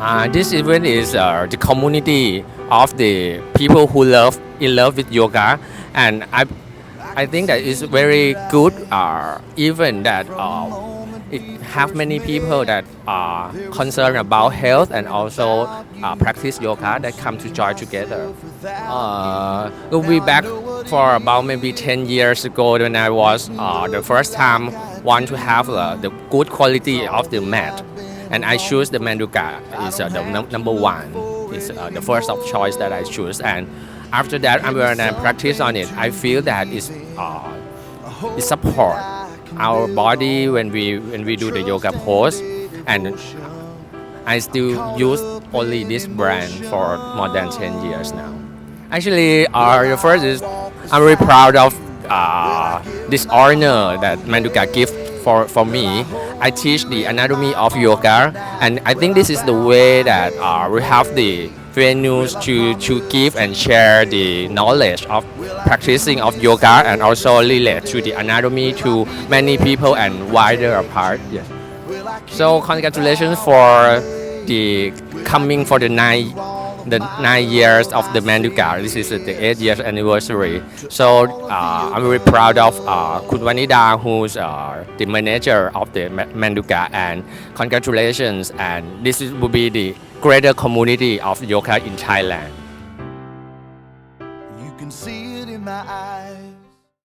Uh, this event is uh, the community of the people who love in love with yoga, and I, I think that it's very good uh, event that uh, it have many people that are concerned about health and also uh, practice yoga that come to join together. Uh, we'll be back for about maybe 10 years ago when I was uh, the first time want to have uh, the good quality of the mat and I choose the Manduka is uh, the num- number one. Is uh, the first of choice that I choose. And after that I'm when I practice on it. I feel that it's uh, it support. Our body when we when we do the yoga pose and I still use only this brand for more than 10 years now. Actually, uh, first is I'm very proud of uh, this honor that Manduka give for, for me. I teach the anatomy of yoga, and I think this is the way that uh, we have the venues to, to give and share the knowledge of practicing of yoga and also relate to the anatomy to many people and wider apart. Yes. So congratulations for the coming for the nine the nine years of the Manduka. This is the eight years anniversary. So uh, I'm very proud of uh, who's uh, the manager of the Manduka, and congratulations. And this will be the greater community of yoga in Thailand. You can see